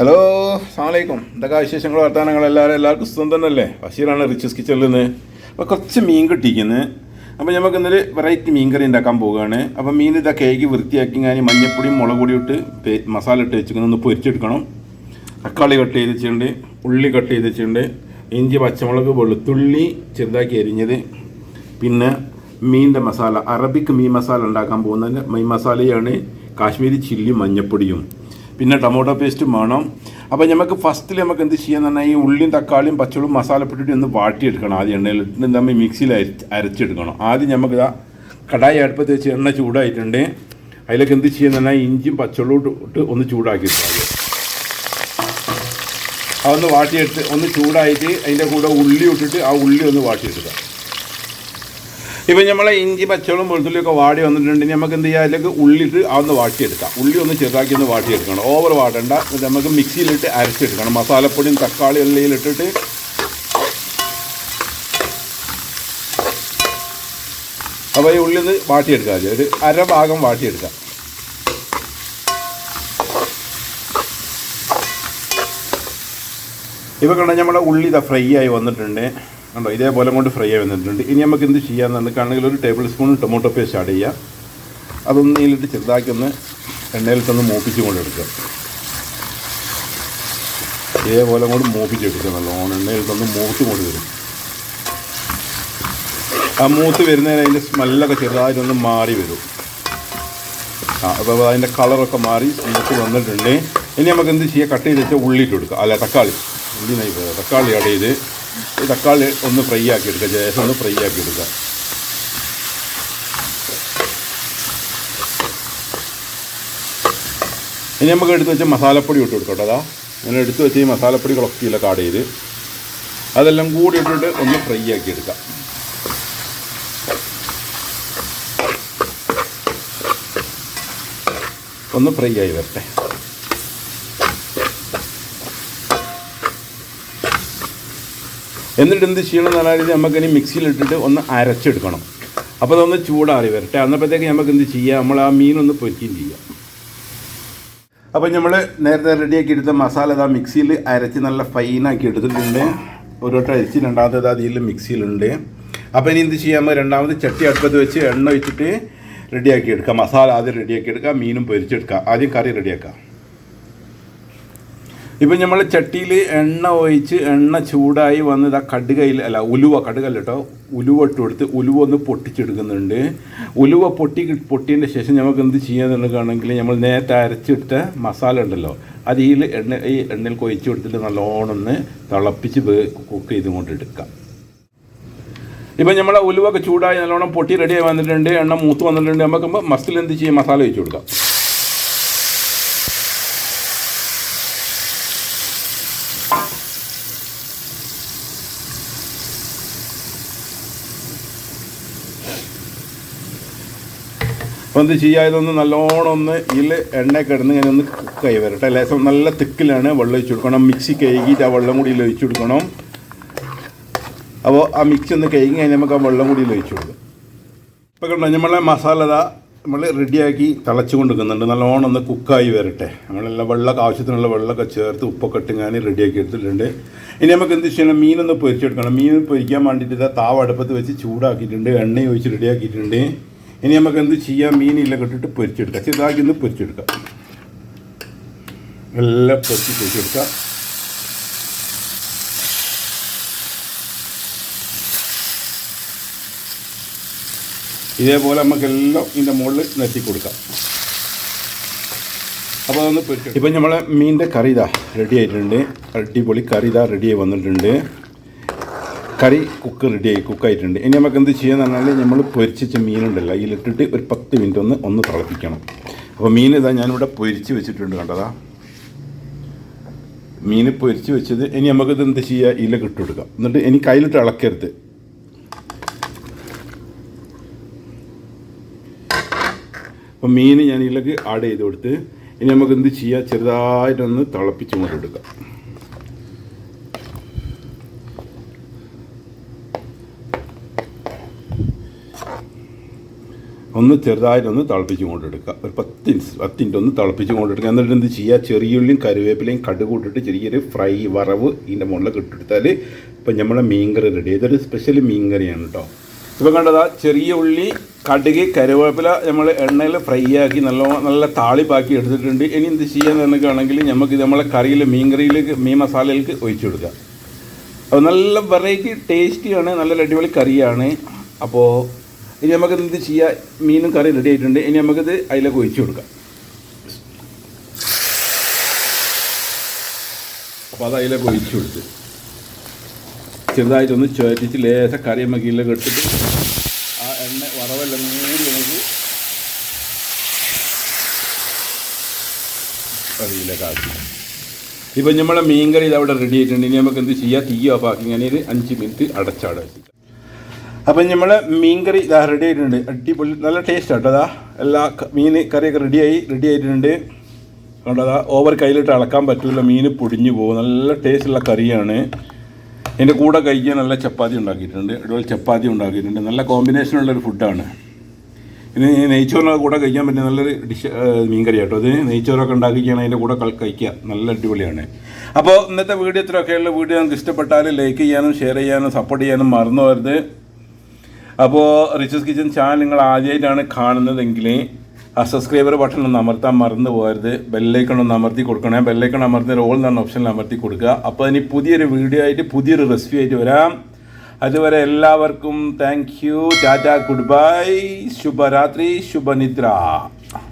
Hello അസ്സാമലൈക്കും എന്തൊക്കെ വിശേഷങ്ങൾ വർത്തമാനങ്ങൾ എല്ലാവരും എല്ലാവർക്കും സുഖം തന്നെയല്ലേ? ബഷീറാണ് റിച്ചസ് കിച്ചണിൽ നിന്ന് അപ്പോൾ കുറച്ച് മീൻ കിട്ടിയിരിക്കുന്നത് അപ്പോൾ നമുക്ക് ഇന്നലെ വെറൈറ്റി മീൻ കറി ഉണ്ടാക്കാൻ പോവുകയാണ്. അപ്പോൾ മീൻ ഇതാ കേക്ക് വൃത്തിയാക്കി ഞാൻ മഞ്ഞപ്പൊടിയും മുളക് പൊടി ഇട്ട് മസാല ഇട്ട് വെച്ചിരിക്കുന്നത് ഒന്ന് പൊരിച്ചെടുക്കണം. തക്കാളി കട്ട് ചെയ്ത് വെച്ചിട്ടുണ്ട്. ഉള്ളി കട്ട് ചെയ്ത് വെച്ചിട്ടുണ്ട്. ഇഞ്ചി പച്ചമുളക് വെളുത്തുള്ളി ചെറുതാക്കി അരിഞ്ഞത്. പിന്നെ മീനിന്റെ മസാല. അറബിക് മീൻ മസാല ഉണ്ടാക്കാൻ പോകുന്നതിന്റെ മീൻ മസാലയാണ് കാശ്മീരി ചില്ലി മഞ്ഞപ്പൊടിയും. പിന്നെ ടൊമാറ്റോ പേസ്റ്റും വേണം. അപ്പോൾ നമുക്ക് ഫസ്റ്റിൽ നമുക്ക് എന്ത് ചെയ്യാന്ന് പറഞ്ഞാൽ ഈ ഉള്ളിയും തക്കാളിയും പച്ചളും മസാലപ്പെട്ടിട്ട് ഒന്ന് വാട്ടിയെടുക്കണം ആദ്യം എണ്ണയിൽ ഇട്ടിട്ട് നമ്മൾ മിക്സിയിൽ അരച്ച് അരച്ചെടുക്കണം. ആദ്യം നമുക്ക് കടായി അടുപ്പത്ത് വെച്ച് എണ്ണ ചൂടായിട്ടുണ്ട്. അതിലേക്ക് എന്ത് ചെയ്യാന്ന് പറഞ്ഞാൽ ഇഞ്ചിയും പച്ചളും ഇട്ട് ഒന്ന് ചൂടാക്കി അതൊന്ന് വാട്ടിയെടുത്ത് ഒന്ന് ചൂടായിട്ട് അതിന്റെ കൂടെ ഉള്ളി ഇട്ടിട്ട് ആ ഉള്ളി ഒന്ന് വാട്ടിയെടുക്കുക ഇപ്പം നമ്മളെ ഇഞ്ചി പച്ചവളം വെളുത്തുള്ളിയൊക്കെ വാടി വന്നിട്ടുണ്ടെങ്കിൽ നമുക്ക് എന്ത് ചെയ്യാം? അതിലേക്ക് ഉള്ളിട്ട് അതൊന്ന് വാട്ടിയെടുക്കാം. ഉള്ളി ഒന്ന് ചെറുതാക്കി ഒന്ന് വാട്ടിയെടുക്കണം. ഓവർ വാട്ടണ്ട. നമുക്ക് മിക്സിയിലിട്ട് അരച്ചെടുക്കണം. മസാലപ്പൊടിയും തക്കാളി ഉള്ളിയിലിട്ടിട്ട് അപ്പോൾ ഈ ഉള്ളിൽ നിന്ന് വാട്ടിയെടുക്കാം. ഒരു അര ഭാഗം വാട്ടിയെടുക്കാം. ഇപ്പോൾ കണ്ട നമ്മുടെ ഉള്ളി ഇതാ ഫ്രൈ ആയി വന്നിട്ടുണ്ട്. കണ്ടോ? ഇതേപോലെ കൊണ്ട് ഫ്രൈ ആയി വന്നിട്ടുണ്ട്. ഇനി നമുക്ക് എന്ത് ചെയ്യാമെന്നുണ്ട് കാണെങ്കിൽ ഒരു tablespoon tomato paste add ചെയ്യുക അതൊന്ന് ഇതിലിട്ട് ചെറുതാക്കി ഒന്ന് എണ്ണയിൽ തന്നെ മൂപ്പിച്ച് കൊണ്ട് എടുക്കുക. ഇതേപോലെ കൊണ്ട് മൂപ്പിച്ചെടുക്കുക നല്ലോണം തന്നെ മൂത്ത് കൊണ്ട് വരും. ആ മൂത്ത് വരുന്നതിന് അതിന്റെ സ്മെല്ലൊക്കെ ചെറുതായിട്ടൊന്ന് മാറി വരും. ആ അപ്പോൾ അതിന്റെ കളറൊക്കെ മാറി സ്മൂത്ത് വന്നിട്ടുണ്ട്. ഇനി നമുക്ക് എന്ത് ചെയ്യാം? കട്ട് ചെയ്ത് വെച്ചാൽ ഉള്ളി ഇട്ട് കൊടുക്കുക. അല്ല തക്കാളി. ഉള്ളി നൈ തക്കാളി ആഡ് ചെയ്ത് തക്കാളി ഒന്ന് ഫ്രൈ ആക്കി എടുക്കുക ജേസം ഒന്ന് ഫ്രൈ ആക്കി എടുക്കുക ഇനി നമുക്ക് എടുത്ത് വെച്ച മസാലപ്പൊടി ഇട്ട് കൊടുക്കട്ടോ അതാ ഇങ്ങനെ എടുത്ത് വെച്ച് ഈ മസാലപ്പൊടികളൊക്കെ ഇതിൽ കാട് ചെയ്ത്. അതെല്ലാം കൂടി ഇട്ടിട്ട് ഒന്ന് ഫ്രൈ ആക്കി എടുക്കാം. ഒന്ന് ഫ്രൈ ആയി വരട്ടെ. എന്നിട്ട് എന്ത് ചെയ്യണം എന്ന് പറഞ്ഞാൽ നമുക്കിനി മിക്സിയിലിട്ടിട്ട് ഒന്ന് അരച്ചെടുക്കണം. അപ്പോൾ അതൊന്ന് ചൂടാറി വരട്ടെ. അന്നപ്പോഴത്തേക്ക് നമുക്ക് എന്ത് ചെയ്യാം? നമ്മൾ ആ മീനൊന്ന് പൊരിക്കുകയും ചെയ്യാം. അപ്പോൾ നമ്മൾ നേരത്തെ റെഡിയാക്കി എടുത്ത മസാല ഇതാ മിക്സിയിൽ അരച്ച് നല്ല ഫൈനാക്കി എടുത്തിട്ടുണ്ട്. ഒരു വട്ടം അരിച്ച് രണ്ടാമത്തേത് അതിൽ മിക്സിയിലുണ്ട് അപ്പോൾ ഇനി എന്ത് ചെയ്യാമോ രണ്ടാമത് ചട്ടി അടുപ്പത്ത് വെച്ച് എണ്ണ വെച്ചിട്ട് റെഡിയാക്കി എടുക്കാം. മസാല ആദ്യം റെഡിയാക്കി എടുക്കാം. മീനും പൊരിച്ചെടുക്കാം. ആദ്യം കറി റെഡിയാക്കുക ഇപ്പം നമ്മൾ ചട്ടിയിൽ എണ്ണ ഒഴിച്ച് എണ്ണ ചൂടായി വന്ന് ഇതാ കടുകയിൽ അല്ല ഉലുവ കടുകല്ല കേട്ടോ ഉലുവ ഇട്ട് കൊടുത്ത് ഉലുവ ഒന്ന് പൊട്ടിച്ചെടുക്കുന്നുണ്ട്. ഉലുവ പൊട്ടി പൊട്ടിയതിന്റെ ശേഷം നമുക്ക് എന്ത് ചെയ്യാന്നുണ്ടെങ്കിൽ നമ്മൾ നേരത്തെ അരച്ചിട്ട മസാല ഉണ്ടല്ലോ അത് ഈ എണ്ണ ഈ എണ്ണയിൽ കൊഴിച്ച് കൊടുത്തിട്ട് നല്ലോണം ഒന്ന് തിളപ്പിച്ച് കുക്ക് ചെയ്ത് കൊണ്ട് എടുക്കാം. ഇപ്പം നമ്മളെ ഉലുവൊക്കെ ചൂടായി നല്ലോണം പൊട്ടി റെഡിയായി വന്നിട്ടുണ്ട് എണ്ണ മൂത്ത് വന്നിട്ടുണ്ട് നമുക്ക് മസ്തിൽ എന്ത് ചെയ്യും? മസാല ഒഴിച്ച് കൊടുക്കാം. അപ്പോൾ എന്ത് ചെയ്യുക ഇതൊന്ന് നല്ലോണം ഒന്ന് ഇതിൽ എണ്ണ കിടന്ന് ഇങ്ങനെ ഒന്ന് കൈ വരട്ടെ ലേശം നല്ല തിക്കിലാണ് വെള്ളം ഒഴിച്ചു കൊടുക്കണം. മിക്സി കഴുകിയിട്ട് ആ വെള്ളം കൂടി ഒഴിച്ചു കൊടുക്കണം. അപ്പോൾ ആ മിക്സി ഒന്ന് കഴുകി കഴിഞ്ഞാൽ നമുക്ക് ആ വെള്ളം കൂടി ഒഴിച്ചു കൊടുക്കാം. ഇപ്പോൾ കണ്ടോ നമ്മളെ മസാല നമ്മൾ റെഡിയാക്കി തിളച്ച് കൊണ്ടിരിക്കുന്നുണ്ട്. നല്ലോണം ഒന്ന് കുക്കായി വരട്ടെ. നമ്മളെല്ലാം വെള്ളമൊക്കെ ആവശ്യത്തിനുള്ള വെള്ളമൊക്കെ ചേർത്ത് ഉപ്പൊക്കെ ഇട്ടുങ്ങാൻ റെഡിയാക്കി എടുത്തിട്ടുണ്ട്. ഇനി നമുക്ക് എന്ത് ചെയ്യണം മീനൊന്ന് പൊരിച്ചെടുക്കണം. മീൻ പൊരിക്കാൻ വേണ്ടിയിട്ട് താവ് അടുപ്പത്ത് വെച്ച് ചൂടാക്കിയിട്ടുണ്ട്. എണ്ണ ഒഴിച്ച് റെഡിയാക്കിയിട്ടുണ്ട്. ഇനി നമുക്ക് എന്ത് ചെയ്യാം? മീനിലൊക്കെ ഇട്ടിട്ട് പൊരിച്ചെടുക്കാം. ചെറുതാക്കി ഒന്ന് പൊരിച്ചെടുക്കാം. എല്ലാം പൊരിച്ച് പൊരിച്ചെടുക്കാം. ഇതേപോലെ നമുക്കെല്ലാം ഇതിന്റെ മുകളിൽ നെറ്റി കൊടുക്കാം അപ്പോൾ അതൊന്ന് പൊരിച്ചു ഇപ്പം നമ്മളെ മീനിന്റെ കറി ഇതാ റെഡി ആയിട്ടുണ്ട്. അടിപൊളി കറി ഇതാ റെഡി ആയി വന്നിട്ടുണ്ട്. കറി കുക്ക് റെഡിയായി കുക്കായിട്ടുണ്ട് ഇനി നമുക്ക് എന്ത് ചെയ്യാന്ന് പറഞ്ഞാൽ നമ്മൾ പൊരിച്ച മീനുണ്ടല്ലോ അതിലിട്ടിട്ട് ഒരു പത്ത് മിനിറ്റ് ഒന്ന് ഒന്ന് തിളപ്പിക്കണം. അപ്പോൾ മീൻ ഇതാ ഞാനിവിടെ പൊരിച്ച് വെച്ചിട്ടുണ്ട് കണ്ടതാ മീൻ പൊരിച്ച് വെച്ചത് ഇനി നമുക്കിത് എന്ത് ചെയ്യുക ഇല ഇട്ട് കൊടുക്കാം എന്നിട്ട് ഇനി കയ്യിലിട്ട് ഇളക്കരുത്. അപ്പോൾ മീൻ ഞാൻ ഇതിലേക്ക് ആഡ് ചെയ്ത് കൊടുത്ത് ഇനി നമുക്ക് എന്ത് ചെയ്യുക ചെറുതായിട്ടൊന്ന് തിളപ്പിച്ച് കൊണ്ട് ഒന്ന് ചെറുതായിട്ടൊന്ന് തിളപ്പിച്ച് കൊണ്ടെടുക്കുക. ഒരു പത്ത് പത്ത് മിനിറ്റ് ഒന്ന് തിളപ്പിച്ച് കൊണ്ടെടുക്കുക. എന്നിട്ട് എന്ത് ചെയ്യുക? ചെറിയുള്ളിയും കരുവേപ്പിലയും കടുക് ഇട്ടിട്ട് ചെറിയൊരു ഫ്രൈ വറവ് ഇതിന്റെ മുകളിലൊക്കെ ഇട്ടെടുത്താൽ ഇപ്പം നമ്മളെ മീൻകറി റെഡി ഇതൊരു സ്പെഷ്യൽ മീൻകറിയാണ് കേട്ടോ ഇപ്പം കണ്ടതാ ചെറിയ ഉള്ളി കടുക് കരുവേപ്പില നമ്മൾ എണ്ണയിൽ ഫ്രൈ ആക്കി നല്ല നല്ല താളിപ്പാക്കി എടുത്തിട്ടുണ്ട്. ഇനി എന്ത് ചെയ്യാന്ന് പറഞ്ഞിട്ടാണെങ്കിൽ നമുക്ക് നമ്മളെ കറിയിൽ മീൻ കറിയിലേക്ക് മീൻ മസാലയിലേക്ക് ഒഴിച്ചു കൊടുക്കുക അപ്പോൾ നല്ല വെറൈറ്റി ടേസ്റ്റിയാണ് നല്ല അടിപൊളി കറിയാണ്. അപ്പോൾ ഇനി നമുക്ക് എന്ത് ചെയ്യാം മീനും കറി റെഡി ആയിട്ടുണ്ട്. ഇനി നമുക്കിത് അതിലേക്ക് ഒഴിച്ചു കൊടുക്കാം. അപ്പോൾ അത് അതിലേക്ക് ഒഴിച്ചു കൊടുത്ത് ചെറുതായിട്ടൊന്ന് ചുവരിച്ച് ലേശ കറി നമുക്ക് ഇതിലേക്ക് എടുത്തിട്ട് ആ എണ്ണ വറവെല്ലാം നമുക്ക് അതിലേക്ക് ആക്കി. ഇപ്പം നമ്മളെ മീൻകറി ഇത് അവിടെ റെഡി ആയിട്ടുണ്ട്. ഇനി നമുക്ക് എന്ത് ചെയ്യാം? തീ ഓഫ് ആക്കി. ഇങ്ങനെ ഒരു അഞ്ച് മിനിറ്റ് അടച്ചാട് അപ്പം മീൻ മീൻകറി ഇതാ റെഡി ആയിട്ടുണ്ട്. അടിപൊളി നല്ല ടേസ്റ്റ് ആട്ടോ അതാ എല്ലാ മീൻ കറിയൊക്കെ റെഡിയായി റെഡി ആയിട്ടുണ്ട്. അതുകൊണ്ടതാ ഓവർ കയ്യിലിട്ട് അളക്കാൻ പറ്റില്ല മീൻ പൊടിഞ്ഞു പോകും. നല്ല ടേസ്റ്റുള്ള കറിയാണ്. എന്റെ കൂടെ കഴിക്കാൻ നല്ല ചപ്പാത്തി ഉണ്ടാക്കിയിട്ടുണ്ട്. അതുപോലെ ചപ്പാത്തി ഉണ്ടാക്കിയിട്ടുണ്ട്. നല്ല കോമ്പിനേഷനുള്ളൊരു ഫുഡാണ് ഇനി നെയ്ച്ചോറിനൊക്കെ കൂടെ കഴിക്കാൻ പറ്റിയ നല്ലൊരു ഡിഷ് മീൻ കറി കേട്ടോ അത് നെയ്ച്ചോറൊക്കെ ഉണ്ടാക്കിയാണ് അതിന്റെ കൂടെ കഴിക്കുക. നല്ല അടിപൊളിയാണ്. അപ്പോൾ ഇന്നത്തെ വീഡിയോ ഇത്രയൊക്കെയുള്ള വീഡിയോ നിങ്ങൾക്ക് ഇഷ്ടപ്പെട്ടാൽ ലൈക്ക് ചെയ്യാനും ഷെയർ ചെയ്യാനും സപ്പോർട്ട് ചെയ്യാനും മറന്നു അപ്പോൾ റിച്ചസ് കിച്ചൻ ചാനൽ നിങ്ങൾ ആദ്യമായിട്ടാണ് കാണുന്നതെങ്കിൽ ആ സബ്സ്ക്രൈബർ ബട്ടൺ ഒന്ന് അമർത്താൻ മറന്നു പോകരുത്. ബെല്ലൈക്കൺ ഒന്ന് അമർത്തി കൊടുക്കണേ. ബെല്ലൈക്കൺ അമർത്തി റോൾ എന്ന ഓപ്ഷനിൽ അമർത്തി കൊടുക്കുക. അപ്പോൾ ഇനി പുതിയൊരു വീഡിയോ ആയിട്ട് പുതിയൊരു റെസിപ്പി ആയിട്ട് വരാം. അതുവരെ എല്ലാവർക്കും thank you tata goodbye ശുഭരാത്രി. ശുഭനിദ്ര.